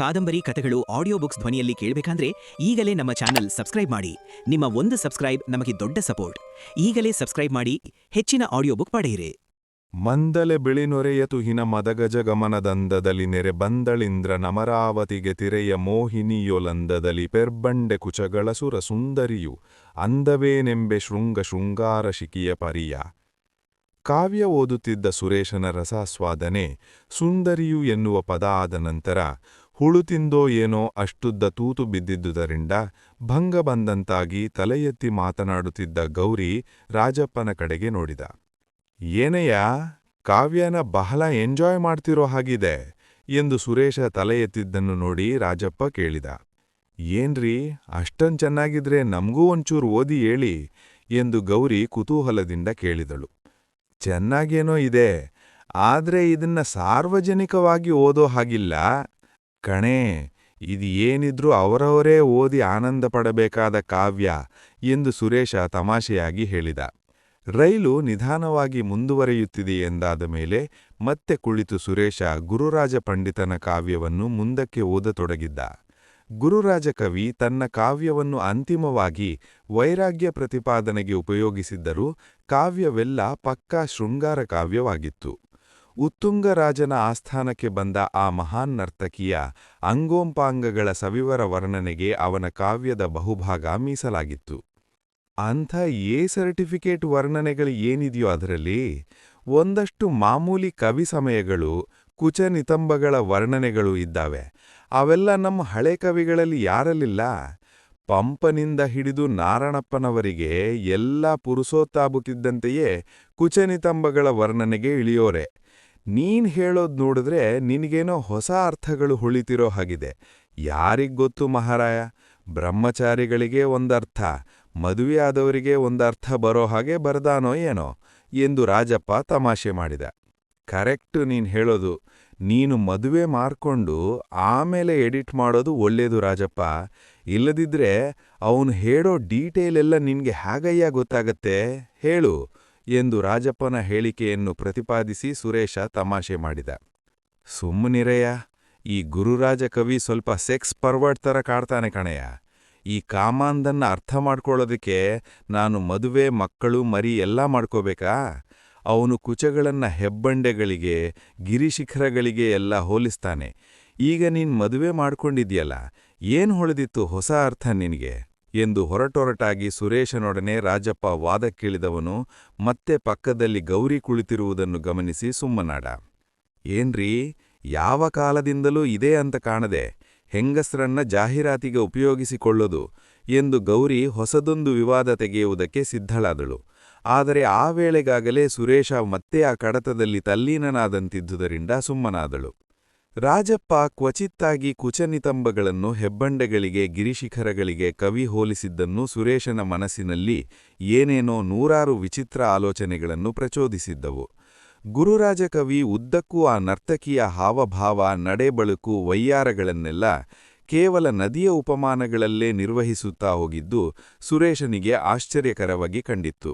ಕಾದಂಬರಿ ಕಥೆಗಳು audio books ಧ್ವನಿಯಲ್ಲಿ ಕೇಳಬೇಕಂದ್ರೆ ಈಗಲೇ ನಮ್ಮ ಚಾನೆಲ್ ಸಬ್ಸ್ಕ್ರೈಬ್ ಮಾಡಿ. ನಿಮ್ಮ ಒಂದು ಸಬ್ಸ್ಕ್ರೈಬ್ ನಮಗೆ ದೊಡ್ಡ ಸಪೋರ್ಟ್ ಈಗಲೇ ಸಬ್ಸ್ಕ್ರೈಬ್ ಮಾಡಿ, ಹೆಚ್ಚಿನ ಆಡಿಯೋ ಬುಕ್ ಪಡೆಯಿರಿ. ಮಂದಲೆ ಬಿಳಿನೊರೆಯತು ಹಿನ ಮದಗಜ ಗಮನದಂದದಲ್ಲಿ ನೆರೆ ಬಂದಳಿಂದ್ರ ನಮರಾವತಿಗೆ ತಿರೆಯ ಮೋಹಿನಿಯೊಲಂದದಲ್ಲಿ ಪೆರ್ಬಂಡೆ ಕುಚಗಳ ಸುರ ಸುಂದರಿಯು ಅಂದವೇನೆಂಬೆ ಶೃಂಗ ಶೃಂಗಾರ ಶಿಕಿಯ ಪರಿಯ. ಕಾವ್ಯ ಓದುತ್ತಿದ್ದ ಸುರೇಶನ ರಸಾಸ್ವಾದನೆ ಸುಂದರಿಯು ಎನ್ನುವ ಪದ ಆದ ನಂತರ ಹುಳು ತಿಂದೋ ಏನೋ ಅಷ್ಟುದ್ದ ತೂತು ಬಿದ್ದಿದ್ದುದರಿಂದ ಭಂಗ ಬಂದಂತಾಗಿ ತಲೆಯೆತ್ತಿ ಮಾತನಾಡುತ್ತಿದ್ದ ಗೌರಿ ರಾಜಪ್ಪನ ಕಡೆಗೆ ನೋಡಿದ. ಏನಯ್ಯ ಕಾವ್ಯನ ಬಹಳ ಎಂಜಾಯ್ ಮಾಡ್ತಿರೋ ಹಾಗಿದೆ ಎಂದು ಸುರೇಶ ತಲೆ ಎತ್ತಿದ್ದನ್ನು ನೋಡಿ ರಾಜಪ್ಪ ಕೇಳಿದ. ಏನ್ರಿ ಅಷ್ಟನ್ ಚೆನ್ನಾಗಿದ್ರೆ ನಮಗೂ ಒಂಚೂರು ಓದಿ ಹೇಳಿ ಎಂದು ಗೌರಿ ಕುತೂಹಲದಿಂದ ಕೇಳಿದಳು. ಚೆನ್ನಾಗೇನೋ ಇದೆ, ಆದ್ರೆ ಇದನ್ನ ಸಾರ್ವಜನಿಕವಾಗಿ ಓದೋ ಹಾಗಿಲ್ಲ. ಕಣೇ, ಇದು ಏನಿದ್ರೂ ಅವರವರೇ ಓದಿ ಆನಂದ ಪಡಬೇಕಾದ ಕಾವ್ಯ ಎಂದು ಸುರೇಶ ತಮಾಷೆಯಾಗಿ ಹೇಳಿದ. ರೈಲು ನಿಧಾನವಾಗಿ ಮುಂದುವರಿಯುತ್ತಿದೆ ಎಂದಾದ ಮೇಲೆ ಮತ್ತೆ ಕುಳಿತು ಸುರೇಶ ಗುರುರಾಜ ಪಂಡಿತನ ಕಾವ್ಯವನ್ನು ಮುಂದಕ್ಕೆ ಓದತೊಡಗಿದ್ದ. ಗುರುರಾಜ ಕವಿ ತನ್ನ ಕಾವ್ಯವನ್ನು ಅಂತಿಮವಾಗಿ ವೈರಾಗ್ಯ ಪ್ರತಿಪಾದನೆಗೆ ಉಪಯೋಗಿಸಿದ್ದರೂ ಕಾವ್ಯವೆಲ್ಲ ಪಕ್ಕಾ ಶೃಂಗಾರ ಕಾವ್ಯವಾಗಿತ್ತು. ಉತ್ತುಂಗರಾಜನ ಆಸ್ಥಾನಕ್ಕೆ ಬಂದ ಆ ಮಹಾನ್ ನರ್ತಕಿಯ ಅಂಗೋಂಪಾಂಗಗಳ ಸವಿವರ ವರ್ಣನೆಗೆ ಅವನ ಕಾವ್ಯದ ಬಹುಭಾಗ ಮೀಸಲಾಗಿತ್ತು. ಅಂಥ ಎ ಸರ್ಟಿಫಿಕೇಟ್ ವರ್ಣನೆಗಳು ಏನಿದೆಯೋ ಅದರಲ್ಲಿ ಒಂದಷ್ಟು ಮಾಮೂಲಿ ಕವಿ ಸಮಯಗಳು ಕುಚನಿತಂಬಗಳ ವರ್ಣನೆಗಳು ಇದ್ದಾವೆ. ಅವೆಲ್ಲ ನಮ್ಮ ಹಳೆ ಕವಿಗಳಲ್ಲಿ ಯಾರಲ್ಲಿಲ್ಲ? ಪಂಪನಿಂದ ಹಿಡಿದು ನಾರಣಪ್ಪನವರಿಗೆ ಎಲ್ಲ ಪುರುಸೋತ್ತಾಬುತ್ತಿದ್ದಂತೆಯೇ ಕುಚನಿತಂಬಗಳ ವರ್ಣನೆಗೆ ಇಳಿಯೋರೆ. ನೀನ್ ಹೇಳೋದ್ ನೋಡಿದ್ರೆ ನಿನಗೇನೋ ಹೊಸ ಅರ್ಥಗಳು ಹೊಳಿತಿರೋ ಹಾಗಿದೆ. ಯಾರಿಗ್ಗೊತ್ತು ಮಹಾರಾಯ? ಬ್ರಹ್ಮಚಾರಿಗಳಿಗೆ ಒಂದರ್ಥ ಮದುವೆಯಾದವರಿಗೆ ಒಂದರ್ಥ ಬರೋ ಹಾಗೆ ಬರದಾನೋ ಏನೋ ಎಂದು ರಾಜಪ್ಪ ತಮಾಷೆ ಮಾಡಿದ. ಕರೆಕ್ಟು ನೀನ್ ಹೇಳೋದು, ನೀನು ಮದುವೆ ಮಾರ್ಕೊಂಡು ಆಮೇಲೆ ಎಡಿಟ್ ಮಾಡೋದು ಒಳ್ಳೇದು ರಾಜಪ್ಪ. ಇಲ್ಲದಿದ್ರೆ ಅವನು ಹೇಳೋ ಡೀಟೇಲೆಲ್ಲ ನಿನ್ಗೆ ಹೇಗಯ್ಯ ಗೊತ್ತಾಗತ್ತೆ? ಹೇಳು. ಎಂದು ರಾಜಪ್ಪನ ಹೇಳಿಕೆಯನ್ನು ಪ್ರತಿಪಾದಿಸಿ ಸುರೇಶ ತಮಾಷೆ ಮಾಡಿದ. ಸುಮ್ಮನಿರೆಯ ಈ ಗುರುರಾಜ ಕವಿ ಸ್ವಲ್ಪ ಸೆಕ್ಸ್ ಪರ್ವರ್ಡ್ ಥರ ಕಾಡ್ತಾನೆ ಕಣಯ್ಯ. ಈ ಕಾಮಾಂದನ್ನ ಅರ್ಥ ಮಾಡ್ಕೊಳ್ಳೋದಕ್ಕೆ ನಾನು ಮದುವೆ, ಮಕ್ಕಳು, ಮರಿ ಎಲ್ಲ ಮಾಡ್ಕೋಬೇಕಾ? ಅವನು ಕುಚಗಳನ್ನ ಹೆಬ್ಬಂಡೆಗಳಿಗೆ, ಗಿರಿಶಿಖರಗಳಿಗೆ ಎಲ್ಲ ಹೋಲಿಸ್ತಾನೆ. ಈಗ ನೀನ್ ಮದುವೆ ಮಾಡ್ಕೊಂಡಿದ್ಯಲ್ಲ, ಏನು ಹೊಳೆದಿತ್ತು ಹೊಸ ಅರ್ಥ ನಿನಗೆ? ಎಂದು ಹೊರಟೊರಟಾಗಿ ಸುರೇಶನೊಡನೆ ರಾಜಪ್ಪ ವಾದಕ್ಕಿಳಿದವನು ಮತ್ತೆ ಪಕ್ಕದಲ್ಲಿ ಗೌರಿ ಕುಳಿತಿರುವುದನ್ನು ಗಮನಿಸಿ ಸುಮ್ಮನಾಡ ಏನ್ರೀ, ಯಾವ ಕಾಲದಿಂದಲೂ ಇದೇ ಅಂತ ಕಾಣದೆ, ಹೆಂಗಸ್ರನ್ನ ಜಾಹೀರಾತಿಗೆ ಉಪಯೋಗಿಸಿಕೊಳ್ಳೋದು ಎಂದು ಗೌರಿ ಹೊಸದೊಂದು ವಿವಾದ ತೆಗೆಯುವುದಕ್ಕೆ ಸಿದ್ಧಳಾದಳು. ಆದರೆ ಆ ವೇಳೆಗಾಗಲೇ ಸುರೇಶ ಮತ್ತೆ ಆ ಕಡತದಲ್ಲಿ ತಲ್ಲೀನನಾದಂತಿದ್ದುದರಿಂದ ಸುಮ್ಮನಾದಳು. ರಾಜಪ್ಪ ಕ್ವಚಿತ್ತಾಗಿ ಕುಚನಿತಂಬಗಳನ್ನು ಹೆಬ್ಬಂಡೆಗಳಿಗೆ, ಗಿರಿಶಿಖರಗಳಿಗೆ ಕವಿ ಹೋಲಿಸಿದ್ದನ್ನು ಸುರೇಶನ ಮನಸ್ಸಿನಲ್ಲಿ ಏನೇನೋ ನೂರಾರು ವಿಚಿತ್ರ ಆಲೋಚನೆಗಳನ್ನು ಪ್ರಚೋದಿಸಿದ್ದವು. ಗುರುರಾಜ ಕವಿ ಉದ್ದಕ್ಕೂ ಆ ನರ್ತಕಿಯ ಹಾವಭಾವ, ನಡೆಬಳುಕು, ವೈಯಾರಗಳನ್ನೆಲ್ಲ ಕೇವಲ ನದಿಯ ಉಪಮಾನಗಳಲ್ಲೇ ನಿರ್ವಹಿಸುತ್ತಾ ಹೋಗಿದ್ದು ಸುರೇಶನಿಗೆ ಆಶ್ಚರ್ಯಕರವಾಗಿ ಕಂಡಿತ್ತು.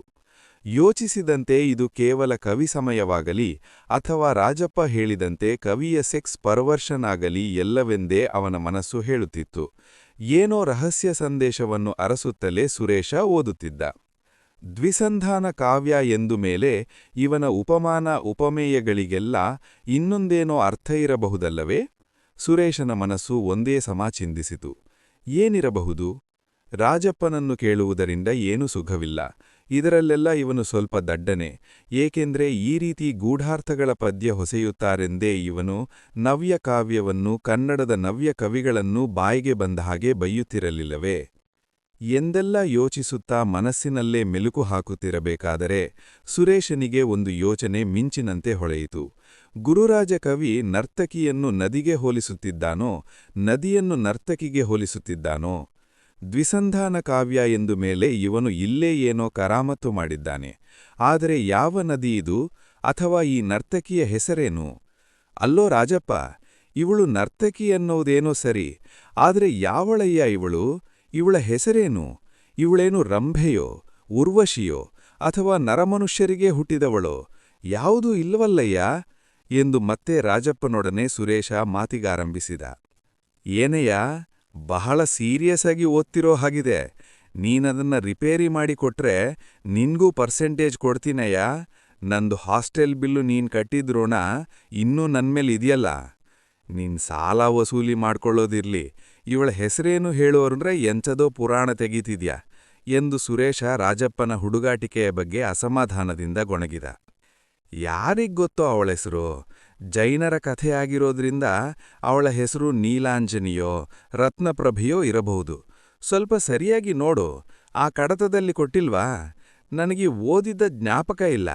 ಯೋಚಿಸಿದಂತೆ ಇದು ಕೇವಲ ಕವಿ ಸಮಯವಾಗಲಿ ಅಥವಾ ರಾಜಪ್ಪ ಹೇಳಿದಂತೆ ಕವಿಯ ಸೆಕ್ಸ್ ಪರ್ವರ್ಷನ್ ಆಗಲಿ ಎಲ್ಲವೆಂದೇ ಅವನ ಮನಸ್ಸು ಹೇಳುತ್ತಿತ್ತು. ಏನೋ ರಹಸ್ಯ ಸಂದೇಶವನ್ನು ಅರಸುತ್ತಲೇ ಸುರೇಶ ಓದುತ್ತಿದ್ದ. ದ್ವಿಸಂಧಾನ ಕಾವ್ಯ ಎಂದು ಮೇಲೆ ಇವನ ಉಪಮಾನ ಉಪಮೇಯಗಳಿಗೆಲ್ಲ ಇನ್ನೊಂದೇನೋ ಅರ್ಥ ಇರಬಹುದಲ್ಲವೇ? ಸುರೇಶನ ಮನಸ್ಸು ಒಂದೇ ಸಮ ಚಿಂದಿಸಿತು. ಏನಿರಬಹುದು? ರಾಜಪ್ಪನನ್ನು ಕೇಳುವುದರಿಂದ ಏನೂ ಸುಖವಿಲ್ಲ. ಇದರಲ್ಲೆಲ್ಲ ಇವನು ಸ್ವಲ್ಪ ದಡ್ಡನೆ. ಏಕೆಂದ್ರೆ ಈ ರೀತಿ ಗೂಢಾರ್ಥಗಳ ಪದ್ಯ ಹೊಸೆಯುತ್ತಾರೆಂದೇ ಇವನು ನವ್ಯ ಕಾವ್ಯವನ್ನು ಕನ್ನಡದ ನವ್ಯ ಕವಿಗಳನ್ನು ಬಾಯಿಗೆ ಬಂದ ಹಾಗೆ ಬೈಯುತ್ತಿರಲಿಲ್ಲವೇ ಎಂದೆಲ್ಲ ಯೋಚಿಸುತ್ತಾ ಮನಸ್ಸಿನಲ್ಲೇ ಮೆಲುಕು ಹಾಕುತ್ತಿರಬೇಕಾದರೆ ಸುರೇಶನಿಗೆ ಒಂದು ಯೋಚನೆ ಮಿಂಚಿನಂತೆ ಹೊಳೆಯಿತು. ಗುರುರಾಜ ಕವಿ ನರ್ತಕಿಯನ್ನು ನದಿಗೆ ಹೋಲಿಸುತ್ತಿದ್ದಾನೋ, ನದಿಯನ್ನು ನರ್ತಕಿಗೆ ಹೋಲಿಸುತ್ತಿದ್ದಾನೋ? ದ್ವಿಸಂಧಾನ ಕಾವ್ಯ ಎಂದು ಮೇಲೆ ಇವನು ಇಲ್ಲೇ ಏನೋ ಕರಾಮತ್ತು ಮಾಡಿದ್ದಾನೆ. ಆದರೆ ಯಾವ ನದಿ ಇದು? ಅಥವಾ ಈ ನರ್ತಕಿಯ ಹೆಸರೇನು? ಅಲ್ಲೋ ರಾಜಪ್ಪ, ಇವಳು ನರ್ತಕಿ ಅನ್ನೋದೇನೋ ಸರಿ, ಆದರೆ ಯಾವಳಯ್ಯ ಇವಳು? ಇವಳ ಹೆಸರೇನು? ಇವಳೇನು ರಂಭೆಯೋ, ಉರ್ವಶಿಯೋ, ಅಥವಾ ನರಮನುಷ್ಯರಿಗೇ ಹುಟ್ಟಿದವಳೋ? ಯಾವುದೂ ಇಲ್ಲವಲ್ಲಯ್ಯ ಎಂದು ಮತ್ತೆ ರಾಜಪ್ಪನೊಡನೆ ಸುರೇಶ ಮಾತಿಗಾರಂಭಿಸಿದ. ಏನಯ್ಯ ಬಹಳ ಸೀರಿಯಸ್ ಆಗಿ ಓದ್ತಿರೋ ಹಾಗಿದೆ. ನೀನದನ್ನ ರಿಪೇರಿ ಮಾಡಿ ಕೊಟ್ರೆ ನಿನ್ಗೂ ಪರ್ಸೆಂಟೇಜ್ ಕೊಡ್ತೀನಯ್ಯ. ನಂದು ಹಾಸ್ಟೆಲ್ ಬಿಲ್ಲು ನೀನ್ ಕಟ್ಟಿದ್ರೋಣ ಇನ್ನೂ ಇದೆಯಲ್ಲ. ನಿನ್ ಸಾಲ ವಸೂಲಿ ಮಾಡ್ಕೊಳ್ಳೋದಿರ್ಲಿ. ಇವಳ ಹೆಸರೇನು ಹೇಳೋರಂದ್ರೆ ಎಂಥದೋ ಪುರಾಣ ತೆಗೀತಿದ್ಯಾ. ಎಂದು ಸುರೇಶ ರಾಜಪ್ಪನ ಹುಡುಗಾಟಿಕೆಯ ಬಗ್ಗೆ ಅಸಮಾಧಾನದಿಂದ ಗೊಣಗಿದ. ಯಾರಿಗ್ ಗೊತ್ತೋ ಅವಳ ಹೆಸರು? ಜೈನರ ಕಥೆಯಾಗಿರೋದ್ರಿಂದ ಅವಳ ಹೆಸರು ನೀಲಾಂಜನಿಯೋ, ರತ್ನಪ್ರಭೆಯೋ ಇರಬಹುದು. ಸ್ವಲ್ಪ ಸರಿಯಾಗಿ ನೋಡು, ಆ ಕಡತದಲ್ಲಿ ಕೊಟ್ಟಿಲ್ವಾ? ನನಗೆ ಓದಿದ್ದ ಜ್ಞಾಪಕ ಇಲ್ಲ.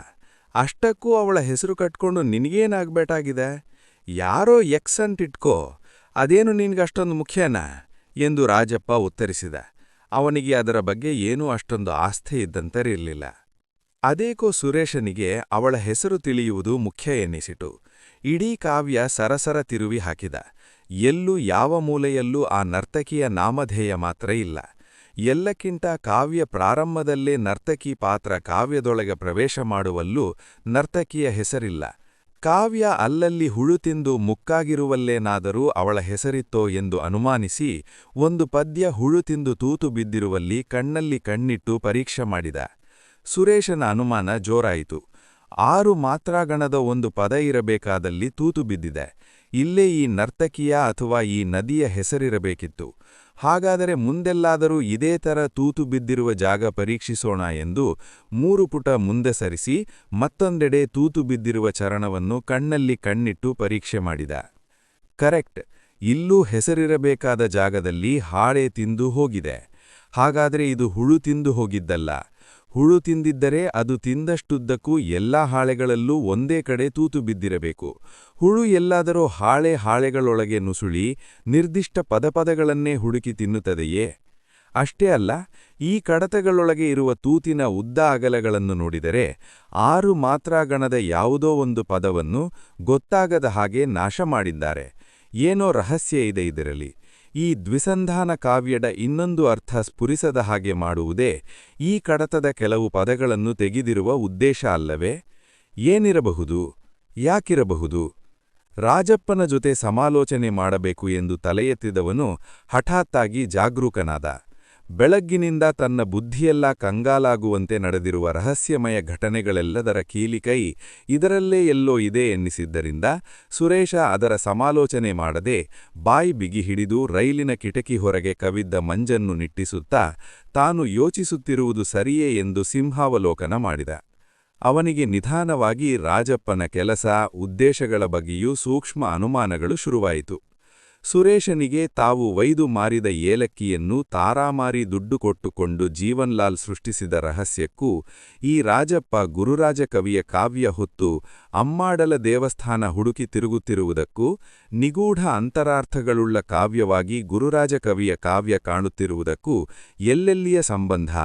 ಅಷ್ಟಕ್ಕೂ ಅವಳ ಹೆಸರು ಕಟ್ಕೊಂಡು ನಿನಗೇನಾಗಬೇಕಾಗಿದೆ? ಯಾರೋ ಎಕ್ಸ್ ಅಂಟಿಟ್ಕೋ ಅದೇನು ನಿನಗಷ್ಟೊಂದು ಮುಖ್ಯನಾ? ಎಂದು ರಾಜಪ್ಪ ಉತ್ತರಿಸಿದ. ಅವನಿಗೆ ಅದರ ಬಗ್ಗೆ ಏನೂ ಅಷ್ಟೊಂದು ಆಸ್ಥೆ ಇದ್ದಂತರಿರಲಿಲ್ಲ. ಅದೇಕೋ ಸುರೇಶನಿಗೆ ಅವಳ ಹೆಸರು ತಿಳಿಯುವುದು ಮುಖ್ಯ ಎನ್ನಿಸಿತು ಇಡೀ ಕಾವ್ಯ ಸರಸರ ತಿರುವಿ ಹಾಕಿದ. ಎಲ್ಲೂ ಯಾವ ಮೂಲೆಯಲ್ಲೂ ಆ ನರ್ತಕಿಯ ನಾಮಧೇಯ ಮಾತ್ರ ಇಲ್ಲ. ಎಲ್ಲಕ್ಕಿಂತ ಕಾವ್ಯ ಪ್ರಾರಂಭದಲ್ಲೇ ನರ್ತಕಿ ಪಾತ್ರ ಕಾವ್ಯದೊಳಗೆ ಪ್ರವೇಶ ಮಾಡುವಲ್ಲೂ ನರ್ತಕಿಯ ಹೆಸರಿಲ್ಲ. ಕಾವ್ಯ ಅಲ್ಲಲ್ಲಿ ಹುಳು ತಿಂದು ಮುಕ್ಕಾಗಿರುವಲ್ಲೇನಾದರೂ ಅವಳ ಹೆಸರಿತ್ತೋ ಎಂದು ಅನುಮಾನಿಸಿ ಒಂದು ಪದ್ಯ ಹುಳು ತಿಂದು ತೂತು ಬಿದ್ದಿರುವಲ್ಲಿ ಕಣ್ಣಲ್ಲಿ ಕಣ್ಣಿಟ್ಟು ಪರೀಕ್ಷೆ ಮಾಡಿದ. ಸುರೇಶನ ಅನುಮಾನ ಜೋರಾಯಿತು. ಆರು ಮಾತ್ರಾಗಣದ ಒಂದು ಪದ ಇರಬೇಕಾದಲ್ಲಿ ತೂತು ಬಿದ್ದಿದೆ. ಇಲ್ಲೇ ಈ ನರ್ತಕಿಯ ಅಥವಾ ಈ ನದಿಯ ಹೆಸರಿರಬೇಕಿತ್ತು. ಹಾಗಾದರೆ ಮುಂದೆಲ್ಲಾದರೂ ಇದೇ ಥರ ತೂತು ಬಿದ್ದಿರುವ ಜಾಗ ಪರೀಕ್ಷಿಸೋಣ ಎಂದು ಮೂರು ಪುಟ ಮುಂದೆ ಸರಿಸಿ ಮತ್ತೊಂದೆಡೆ ತೂತು ಬಿದ್ದಿರುವ ಚರಣವನ್ನು ಕಣ್ಣಲ್ಲಿ ಕಣ್ಣಿಟ್ಟು ಪರೀಕ್ಷೆ ಮಾಡಿದ. ಕರೆಕ್ಟ್. ಇಲ್ಲೂ ಹೆಸರಿರಬೇಕಾದ ಜಾಗದಲ್ಲಿ ಹಾಳೆ ತಿಂದು ಹೋಗಿದೆ. ಹಾಗಾದರೆ ಇದು ಹುಳು ತಿಂದು ಹೋಗಿದ್ದಲ್ಲ. ಹುಳು ತಿಂದಿದ್ದರೆ ಅದು ತಿಂದಷ್ಟುದ್ದಕ್ಕೂ ಎಲ್ಲಾ ಹಾಳೆಗಳಲ್ಲೂ ಒಂದೇ ಕಡೆ ತೂತು ಬಿದ್ದಿರಬೇಕು. ಹುಳು ಎಲ್ಲಾದರೂ ಹಾಳೆ ಹಾಳೆಗಳೊಳಗೆ ನುಸುಳಿ, ನಿರ್ದಿಷ್ಟ ಪದಪದಗಳನ್ನೇ ಹುಡುಕಿ ತಿನ್ನುತ್ತದೆಯೇ? ಅಷ್ಟೇ ಅಲ್ಲ, ಈ ಕಡತಗಳೊಳಗೆ ಇರುವ ತೂತಿನ ಉದ್ದ ಅಗಲಗಳನ್ನು ನೋಡಿದರೆ ಆರು ಮಾತ್ರಾಗಣದ ಯಾವುದೋ ಒಂದು ಪದವನ್ನು ಗೊತ್ತಾಗದ ಹಾಗೆ ನಾಶ ಮಾಡಿದ್ದಾರೆ. ಏನೋ ರಹಸ್ಯ ಇದೆ ಇದರಲ್ಲಿ. ಈ ದ್ವಿಸಂಧಾನ ಕಾವ್ಯದ ಇನ್ನೊಂದು ಅರ್ಥ ಸ್ಫುರಿಸದ ಹಾಗೆ ಮಾಡುವುದೇ ಈ ಕಡತದ ಕೆಲವು ಪದಗಳನ್ನು ತೆಗೆದಿರುವ ಉದ್ದೇಶ ಅಲ್ಲವೇ? ಏನಿರಬಹುದು? ಯಾಕಿರಬಹುದು? ರಾಜಪ್ಪನ ಜೊತೆ ಸಮಾಲೋಚನೆ ಮಾಡಬೇಕು ಎಂದು ತಲೆಯೆತ್ತಿದವನು ಹಠಾತ್ತಾಗಿ ಜಾಗರೂಕನಾದ. ಬೆಳಗ್ಗಿನಿಂದ ತನ್ನ ಬುದ್ಧಿಯೆಲ್ಲ ಕಂಗಾಲಾಗುವಂತೆ ನಡೆದಿರುವ ರಹಸ್ಯಮಯ ಘಟನೆಗಳೆಲ್ಲದರ ಕೀಲಿಕೈ ಇದರಲ್ಲೇ ಎಲ್ಲೋ ಇದೆ ಎನ್ನಿಸಿದ್ದರಿಂದ ಸುರೇಶ ಅದರ ಸಮಾಲೋಚನೆ ಮಾಡದೆ ಬಾಯಿ ಬಿಗಿ ಹಿಡಿದು ರೈಲಿನ ಕಿಟಕಿ ಹೊರಗೆ ಕವಿದ್ದ ಮಂಜನ್ನು ನಿಟ್ಟಿಸುತ್ತಾ ತಾನು ಯೋಚಿಸುತ್ತಿರುವುದು ಸರಿಯೇ ಎಂದು ಸಿಂಹಾವಲೋಕನ ಮಾಡಿದ. ಅವನಿಗೆ ನಿಧಾನವಾಗಿ ರಾಜಪ್ಪನ ಕೆಲಸ, ಉದ್ದೇಶಗಳ ಬಗ್ಗೆಯೂ ಸೂಕ್ಷ್ಮ ಅನುಮಾನಗಳು ಶುರುವಾಯಿತು. ಸುರೇಶನಿಗೆ ತಾವು ವೈದು ಮಾರಿದ ಏಲಕ್ಕಿಯನ್ನು ತಾರಾಮಾರಿ ದುಡ್ಡು ಕೊಟ್ಟುಕೊಂಡು ಜೀವನ್ಲಾಲ್ ಸೃಷ್ಟಿಸಿದ ರಹಸ್ಯಕ್ಕೂ, ಈ ರಾಜಪ್ಪ ಗುರುರಾಜ ಕವಿಯ ಕಾವ್ಯ ಹೊತ್ತು ಅಮ್ಮಾಡಲ ದೇವಸ್ಥಾನ ಹುಡುಕಿ ತಿರುಗುತ್ತಿರುವುದಕ್ಕೂ, ನಿಗೂಢ ಅಂತರಾರ್ಥಗಳುಳ್ಳ ಕಾವ್ಯವಾಗಿ ಗುರುರಾಜ ಕವಿಯ ಕಾವ್ಯ ಕಾಣುತ್ತಿರುವುದಕ್ಕೂ ಎಲ್ಲೆಲ್ಲಿಯ ಸಂಬಂಧ?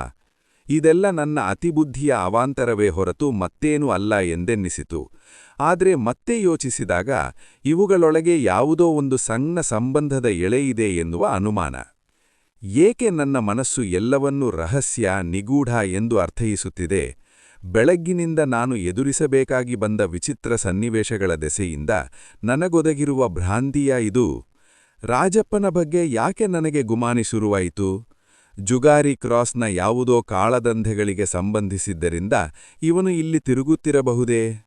ಇದೆಲ್ಲ ನನ್ನ ಅತಿಬುದ್ಧಿಯ ಅವಾಂತರವೇ ಹೊರತು ಮತ್ತೇನೂ ಅಲ್ಲ ಎಂದೆನ್ನಿಸಿತು. ಆದರೆ ಮತ್ತೆ ಯೋಚಿಸಿದಾಗ ಇವುಗಳೊಳಗೆ ಯಾವುದೋ ಒಂದು ಸಣ್ಣ ಸಂಬಂಧದ ಎಳೆಯಿದೆ ಎನ್ನುವ ಅನುಮಾನ. ಏಕೆ ನನ್ನ ಮನಸ್ಸು ಎಲ್ಲವನ್ನೂ ರಹಸ್ಯ, ನಿಗೂಢ ಎಂದು ಅರ್ಥೈಸುತ್ತಿದೆ? ಬೆಳಗ್ಗಿನಿಂದ ನಾನು ಎದುರಿಸಬೇಕಾಗಿ ಬಂದ ವಿಚಿತ್ರ ಸನ್ನಿವೇಶಗಳ ದೆಸೆಯಿಂದ ನನಗೊದಗಿರುವ ಭ್ರಾಂತಿಯ ಇದು. ರಾಜಪ್ಪನ ಬಗ್ಗೆ ಯಾಕೆ ನನಗೆ ಗುಮಾನಿ ಶುರುವಾಯಿತು? ಜುಗಾರಿ ಕ್ರಾಸ್ನ ಯಾವುದೋ ಕಾಳದಂಧೆಗಳಿಗೆ ಸಂಬಂಧಿಸಿದ್ದರಿಂದ ಇವನು ಇಲ್ಲಿ ತಿರುಗುತ್ತಿರಬಹುದೇ?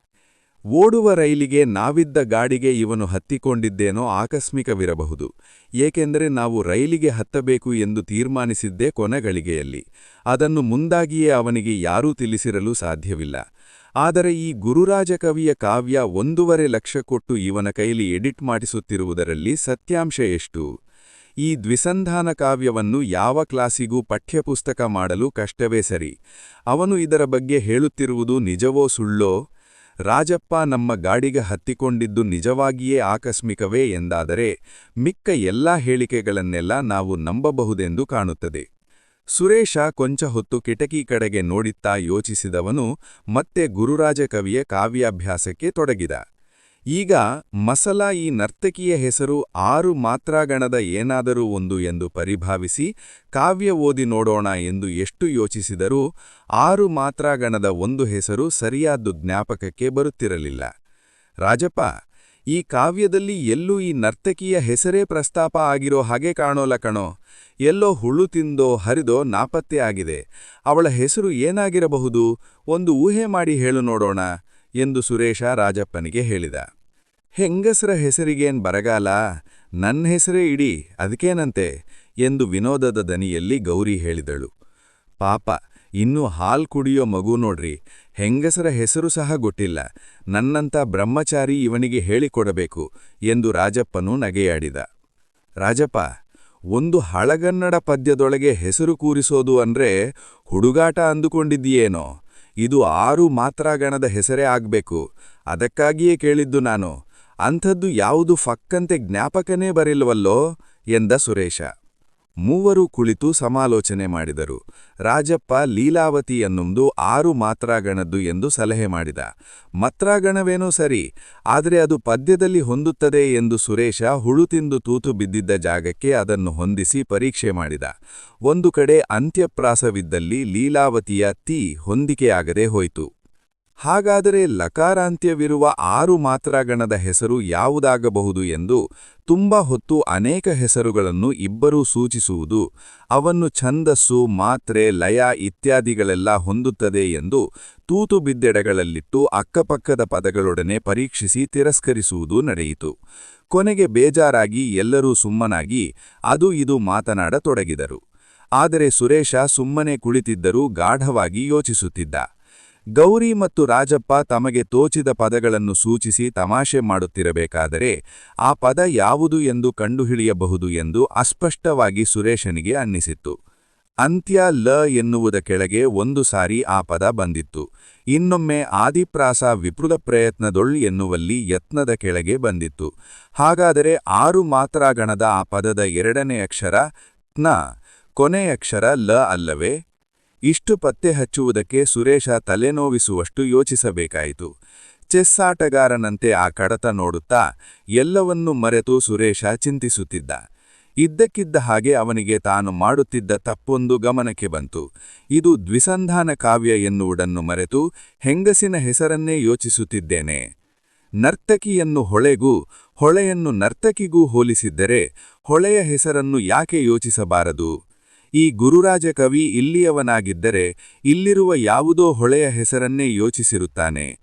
ಓಡುವ ರೈಲಿಗೆ ನಾವಿದ್ದ ಗಾಡಿಗೆ ಇವನು ಹತ್ತಿಕೊಂಡಿದ್ದೇನೋ ಆಕಸ್ಮಿಕವಿರಬಹುದು. ಏಕೆಂದರೆ ನಾವು ರೈಲಿಗೆ ಹತ್ತಬೇಕು ಎಂದು ತೀರ್ಮಾನಿಸಿದ್ದೇ ಕೊನೆಗಳಿಗೆಯಲ್ಲಿ ಅದನ್ನು ಮುಂದಾಗಿಯೇ ಅವನಿಗೆ ಯಾರೂ ತಿಳಿಸಿರಲು ಸಾಧ್ಯವಿಲ್ಲ. ಆದರೆ ಈ ಗುರುರಾಜ ಕವಿಯ ಕಾವ್ಯ ಒಂದೂವರೆ ಲಕ್ಷ ಕೊಟ್ಟು ಇವನ ಕೈಲಿ ಎಡಿಟ್ ಮಾಡಿಸುತ್ತಿರುವುದರಲ್ಲಿ ಸತ್ಯಾಂಶ ಎಷ್ಟು? ಈ ದ್ವಿಸಂಧಾನ ಕಾವ್ಯವನ್ನು ಯಾವ ಕ್ಲಾಸಿಗೂ ಪಠ್ಯಪುಸ್ತಕ ಮಾಡಲು ಕಷ್ಟವೇ ಸರಿ. ಅವನು ಇದರ ಬಗ್ಗೆ ಹೇಳುತ್ತಿರುವುದು ನಿಜವೋ ಸುಳ್ಳೋ? ರಾಜಪ್ಪ ನಮ್ಮ ಗಾಡಿಗೆ ಹತ್ತಿಕೊಂಡಿದ್ದು ನಿಜವಾಗಿಯೇ ಆಕಸ್ಮಿಕವೇ ಎಂದಾದರೆ ಮಿಕ್ಕ ಎಲ್ಲಾ ಹೇಳಿಕೆಗಳನ್ನೆಲ್ಲ ನಾವು ನಂಬಬಹುದೆಂದು ಕಾಣುತ್ತದೆ. ಸುರೇಶ ಕೊಂಚ ಹೊತ್ತು ಕಿಟಕಿ ಕಡೆಗೆ ನೋಡಿತ್ತಾ ಯೋಚಿಸಿದವನು ಮತ್ತೆ ಗುರುರಾಜ ಕವಿಯ ಕಾವ್ಯಾಭ್ಯಾಸಕ್ಕೆ ತೊಡಗಿದ. ಈಗ ಮಸಲಾ ಈ ನರ್ತಕಿಯ ಹೆಸರು ಆರು ಮಾತ್ರಾಗಣದ ಏನಾದರೂ ಒಂದು ಎಂದು ಪರಿಭಾವಿಸಿ ಕಾವ್ಯ ಓದಿ ನೋಡೋಣ ಎಂದು ಎಷ್ಟು ಯೋಚಿಸಿದರೂ ಆರು ಮಾತ್ರಾಗಣದ ಒಂದು ಹೆಸರು ಸರಿಯಾದ್ದು ಜ್ಞಾಪಕಕ್ಕೆ ಬರುತ್ತಿರಲಿಲ್ಲ. ರಾಜಪ್ಪ, ಈ ಕಾವ್ಯದಲ್ಲಿ ಎಲ್ಲೂ ಈ ನರ್ತಕಿಯ ಹೆಸರೇ ಪ್ರಸ್ತಾಪ ಆಗಿರೋ ಹಾಗೆ ಕಾಣೋಲ್ಲ ಕಣೋ. ಎಲ್ಲೋ ಹುಳು ತಿಂದೋ, ಹರಿದೋ ನಾಪತ್ತೆ ಆಗಿದೆ. ಅವಳ ಹೆಸರು ಏನಾಗಿರಬಹುದು? ಒಂದು ಊಹೆ ಮಾಡಿ ಹೇಳು ನೋಡೋಣ ಎಂದು ಸುರೇಶ ರಾಜಪ್ಪನಿಗೆ ಹೇಳಿದ. ಹೆಂಗಸರ ಹೆಸರಿಗೇನ್ ಬರಗಾಲ? ನನ್ನ ಹೆಸರೇ ಇಡಿ ಅದಕ್ಕೇನಂತೆ ಎಂದು ವಿನೋದದ ದನಿಯಲ್ಲಿ ಗೌರಿ ಹೇಳಿದಳು. ಪಾಪ, ಇನ್ನೂ ಹಾಲ್ ಕುಡಿಯೋ ಮಗು ನೋಡ್ರಿ. ಹೆಂಗಸರ ಹೆಸರು ಸಹ ಗೊತ್ತಿಲ್ಲ. ನನ್ನಂತ ಬ್ರಹ್ಮಚಾರಿ ಇವನಿಗೆ ಹೇಳಿಕೊಡಬೇಕು ಎಂದು ರಾಜಪ್ಪನು ನಗೆಯಾಡಿದ. ರಾಜಪ್ಪ, ಒಂದು ಹಳಗನ್ನಡ ಪದ್ಯದೊಳಗೆ ಹೆಸರು ಕೂರಿಸೋದು ಅಂದ್ರೆ ಹುಡುಗಾಟ ಅಂದುಕೊಂಡಿದ್ದೀಯೇನೋ? ಇದು ಆರು ಮಾತ್ರಾಗಣದ ಹೆಸರೇ ಆಗ್ಬೇಕು. ಅದಕ್ಕಾಗಿಯೇ ಕೇಳಿದ್ದು ನಾನು. ಅಂಥದ್ದು ಯಾವುದು ಫಕ್ಕಂತೆ ಜ್ಞಾಪಕನೇ ಬರಿಲ್ವಲ್ಲೋ ಎಂದ ಸುರೇಶ. ಮೂವರು ಕುಳಿತು ಸಮಾಲೋಚನೆ ಮಾಡಿದರು. ರಾಜಪ್ಪ ಲೀಲಾವತಿ ಎನ್ನುವುದು ಆರು ಮಾತ್ರಾಗಣದ್ದು ಎಂದು ಸಲಹೆ ಮಾಡಿದ. ಮತ್ರಾಗಣವೇನೋ ಸರಿ, ಆದರೆ ಅದು ಪದ್ಯದಲ್ಲಿ ಹೊಂದುತ್ತದೆ ಎಂದು ಸುರೇಶ ಹುಳು ತಿಂದು ತೂತು ಬಿದ್ದಿದ್ದ ಜಾಗಕ್ಕೆ ಅದನ್ನು ಹೊಂದಿಸಿ ಪರೀಕ್ಷೆ ಮಾಡಿದ. ಒಂದು ಕಡೆ ಅಂತ್ಯಪ್ರಾಸವಿದ್ದಲ್ಲಿ ಲೀಲಾವತಿಯ ತಿ ಹೊಂದಿಕೆಯಾಗದೆ ಹೋಯಿತು. ಹಾಗಾದರೆ ಲಕಾರಾಂತ್ಯವಿರುವ ಆರು ಮಾತ್ರಾಗಣದ ಹೆಸರು ಯಾವುದಾಗಬಹುದು ಎಂದು ತುಂಬ ಹೊತ್ತು ಅನೇಕ ಹೆಸರುಗಳನ್ನು ಇಬ್ಬರೂ ಸೂಚಿಸುವುದು, ಅವನ್ನು ಛಂದಸ್ಸು, ಮಾತ್ರೆ, ಲಯ ಇತ್ಯಾದಿಗಳೆಲ್ಲ ಹೊಂದುತ್ತದೆ ಎಂದು ತೂತು ಬಿದ್ದೆಡೆಗಳಲ್ಲಿಟ್ಟು ಅಕ್ಕಪಕ್ಕದ ಪದಗಳೊಡನೆ ಪರೀಕ್ಷಿಸಿ ತಿರಸ್ಕರಿಸುವುದು ನಡೆಯಿತು. ಕೊನೆಗೆ ಬೇಜಾರಾಗಿ ಎಲ್ಲರೂ ಸುಮ್ಮನಾಗಿ ಅದು ಇದು ಮಾತನಾಡತೊಡಗಿದರು. ಆದರೆ ಸುರೇಶ ಸುಮ್ಮನೆ ಕುಳಿತಿದ್ದರೂ ಗಾಢವಾಗಿ ಯೋಚಿಸುತ್ತಿದ್ದ. ಗೌರಿ ಮತ್ತು ರಾಜಪ್ಪ ತಮಗೆ ತೋಚಿದ ಪದಗಳನ್ನು ಸೂಚಿಸಿ ತಮಾಷೆ ಮಾಡುತ್ತಿರಬೇಕಾದರೆ ಆ ಪದ ಯಾವುದು ಎಂದು ಕಂಡುಹಿಡಿಯಬಹುದು ಎಂದು ಅಸ್ಪಷ್ಟವಾಗಿ ಸುರೇಶನಿಗೆ ಅನ್ನಿಸಿತ್ತು. ಅಂತ್ಯ ಲ ಎನ್ನುವುದ ಕೆಳಗೆ ಒಂದು ಸಾರಿ ಆ ಪದ ಬಂದಿತ್ತು. ಇನ್ನೊಮ್ಮೆ ಆದಿಪ್ರಾಸ ವಿಪುಲ ಪ್ರಯತ್ನದೊಳ್ ಎನ್ನುವಲ್ಲಿ ಯತ್ನದ ಕೆಳಗೆ ಬಂದಿತ್ತು. ಹಾಗಾದರೆ ಆರು ಮಾತ್ರಾಗಣದ ಆ ಪದದ ಎರಡನೇ ಅಕ್ಷರ ತ್ನ ಕೊನೆಯಕ್ಷರ ಲ ಅಲ್ಲವೇ? ಇಷ್ಟು ಪತ್ತೆ ಹಚ್ಚುವುದಕ್ಕೆ ಸುರೇಶ ತಲೆನೋವಿಸುವಷ್ಟು ಯೋಚಿಸಬೇಕಾಯಿತು. ಚೆಸ್ಸಾಟಗಾರನಂತೆ ಆ ಕಡತ ನೋಡುತ್ತಾ ಎಲ್ಲವನ್ನೂ ಮರೆತು ಸುರೇಶ ಚಿಂತಿಸುತ್ತಿದ್ದ. ಇದ್ದಕ್ಕಿದ್ದ ಹಾಗೆ ಅವನಿಗೆ ತಾನು ಮಾಡುತ್ತಿದ್ದ ತಪ್ಪೊಂದು ಗಮನಕ್ಕೆ ಬಂತು. ಇದು ದ್ವಿಸಂಧಾನ ಕಾವ್ಯ ಎನ್ನುವುದನ್ನು ಮರೆತು ಹೆಂಗಸಿನ ಹೆಸರನ್ನೇ ಯೋಚಿಸುತ್ತಿದ್ದೇನೆ. ನರ್ತಕಿಯನ್ನು ಹೊಳೆಗೂ, ಹೊಳೆಯನ್ನು ನರ್ತಕಿಗೂ ಹೋಲಿಸಿದ್ದರೆ ಹೊಳೆಯ ಹೆಸರನ್ನು ಯಾಕೆ ಯೋಚಿಸಬಾರದು? ಈ ಗುರುರಾಜ ಕವಿ ಇಲ್ಲಿಯವನಾಗಿದ್ದರೆ ಇಲ್ಲಿರುವ ಯಾವುದೋ ಹೊಳೆಯ ಹೆಸರನ್ನೇ ಯೋಚಿಸಿರುತ್ತಾನೆ.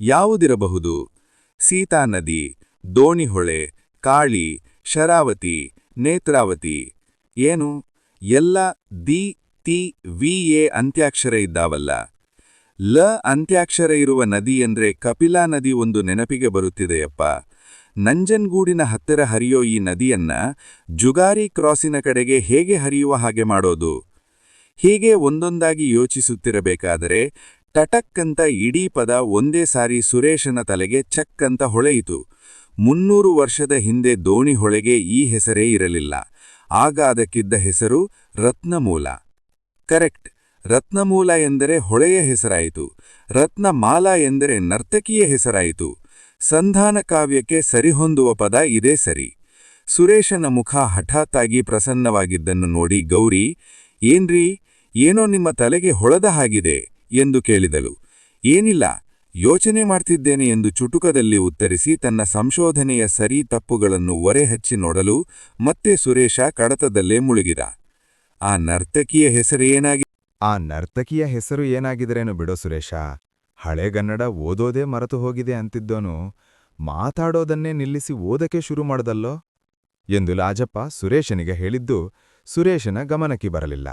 ಯಾವುದಿರಬಹುದು? ಸೀತಾ ನದಿ ದೋಣಿಹೊಳೆ, ಕಾಳಿ, ಶರಾವತಿ, ನೇತ್ರಾವತಿ. ಏನು? ಎಲ್ಲ ದಿ, ತಿ, ವಿ, ಎ ಅಂತ್ಯಾಕ್ಷರ ಇದ್ದಾವಲ್ಲ. ಲ ಅಂತ್ಯಾಕ್ಷರ ಇರುವ ನದಿ ಅಂದ್ರೆ ಕಪಿಲಾ ನದಿ ಒಂದು ನೆನಪಿಗೆ ಬರುತ್ತಿದೆಯಪ್ಪ. ನಂಜನ್ಗೂಡಿನ ಹತ್ತಿರ ಹರಿಯೋ ಈ ನದಿಯನ್ನ ಜುಗಾರಿ ಕ್ರಾಸಿನ ಕಡೆಗೆ ಹೇಗೆ ಹರಿಯುವ ಹಾಗೆ ಮಾಡೋದು? ಹೀಗೆ ಒಂದೊಂದಾಗಿ ಯೋಚಿಸುತ್ತಿರಬೇಕಾದರೆ ಟಟಕ್ಕಂತ ಇಡೀ ಪದ ಒಂದೇ ಸಾರಿ ಸುರೇಶನ ತಲೆಗೆ ಚಕ್ಕಂತ ಹೊಳೆಯಿತು. ಮುನ್ನೂರು ವರ್ಷದ ಹಿಂದೆ ದೋಣಿ ಹೊಳೆಗೆ ಈ ಹೆಸರೇ ಇರಲಿಲ್ಲ. ಆಗ ಅದಕ್ಕಿದ್ದ ಹೆಸರು ರತ್ನಮೂಲ. ಕರೆಕ್ಟ್. ರತ್ನಮೂಲ ಎಂದರೆ ಹೊಳೆಯ ಹೆಸರಾಯಿತು. ರತ್ನಮಾಲ ಎಂದರೆ ನರ್ತಕಿಯ ಹೆಸರಾಯಿತು. ಸಂಧಾನ ಕಾವ್ಯಕ್ಕೆ ಸರಿಹೊಂದುವ ಪದ ಇದೇ ಸರಿ. ಸುರೇಶನ ಮುಖ ಹಠಾತ್ತಾಗಿ ಪ್ರಸನ್ನವಾಗಿದ್ದನ್ನು ನೋಡಿ ಗೌರಿ, ಏನ್ರೀ, ಏನೋ ನಿಮ್ಮ ತಲೆಗೆ ಹೊಳದ ಹಾಗಿದೆ? ಎಂದು ಕೇಳಿದಳು. ಏನಿಲ್ಲ, ಯೋಚನೆ ಮಾಡ್ತಿದ್ದೇನೆ ಎಂದು ಚುಟುಕದಲ್ಲಿ ಉತ್ತರಿಸಿ ತನ್ನ ಸಂಶೋಧನೆಯ ಸರಿ ತಪ್ಪುಗಳನ್ನು ಒರೆಹಚ್ಚಿ ನೋಡಲು ಮತ್ತೆ ಸುರೇಶ ಕಡತದಲ್ಲೇ ಮುಳುಗಿದ. ಆ ನರ್ತಕಿಯ ಹೆಸರು ಏನಾಗಿ? ಆ ನರ್ತಕಿಯ ಹೆಸರು ಏನಾಗಿದರೇನು ಬಿಡೋ ಸುರೇಶ ಹಳೆಗನ್ನಡ ಓದೋದೇ ಮರೆತು ಹೋಗಿದೆ ಅಂತಿದ್ದೋನು, ಮಾತಾಡೋದನ್ನೇ ನಿಲ್ಲಿಸಿ ಓದಕ್ಕೆ ಶುರು ಮಾಡದಲ್ಲೋ? ಎಂದು ಲಾಜಪ್ಪ ಸುರೇಶನಿಗೆ ಹೇಳಿದ್ದು, ಸುರೇಶನ ಗಮನಕ್ಕೆ ಬರಲಿಲ್ಲ.